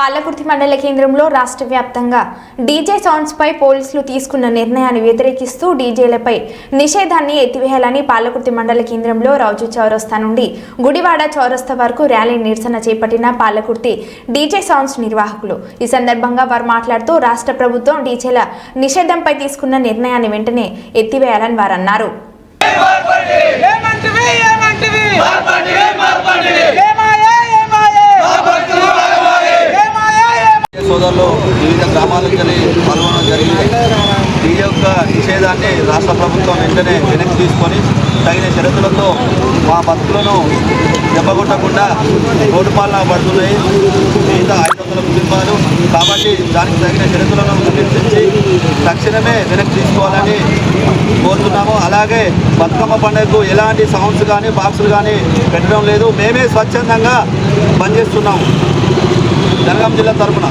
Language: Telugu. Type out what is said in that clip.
పాలకుర్తి మండల కేంద్రంలో రాష్ట్ర వ్యాప్తంగా డీజే సౌండ్స్ పై పోలీసులు తీసుకున్న నిర్ణయాన్ని వ్యతిరేకిస్తూ డీజేలపై నిషేధాన్ని ఎత్తివేయాలని పాలకుర్తి మండల కేంద్రంలో రౌజు చౌరస్తా నుండి గుడివాడ చౌరస్తా వరకు ర్యాలీ నిరసన చేపట్టిన పాలకుర్తి డీజే సౌండ్స్ నిర్వాహకులు. ఈ సందర్భంగా వారు మాట్లాడుతూ రాష్ట్ర ప్రభుత్వం డీజేల నిషేధంపై తీసుకున్న నిర్ణయాన్ని వెంటనే ఎత్తివేయాలని వారన్నారు. సోదరులు వివిధ గ్రామాలకు వెళ్ళి పాల్గొనడం జరిగింది. ఈ యొక్క నిషేధాన్ని రాష్ట్ర ప్రభుత్వం వెంటనే వెనక్కి తీసుకొని తగిన షరతులతో మా బతుకులను దెబ్బగొట్టకుండా రోడ్డు పాలన పడుతున్నాయి. మిగతా ఐదు వందల కుటుంబాలు. కాబట్టి దానికి తగిన షరతులను నిర్దేశించి తక్షణమే వెనక్కి తీసుకోవాలని కోరుతున్నాము. అలాగే బతుకమ్మ పండుగకు ఎలాంటి సౌండ్స్ కానీ బాక్సులు కానీ పెట్టడం లేదు. మేమే స్వచ్ఛందంగా పనిచేస్తున్నాము. జనగాం జిల్లా తరఫున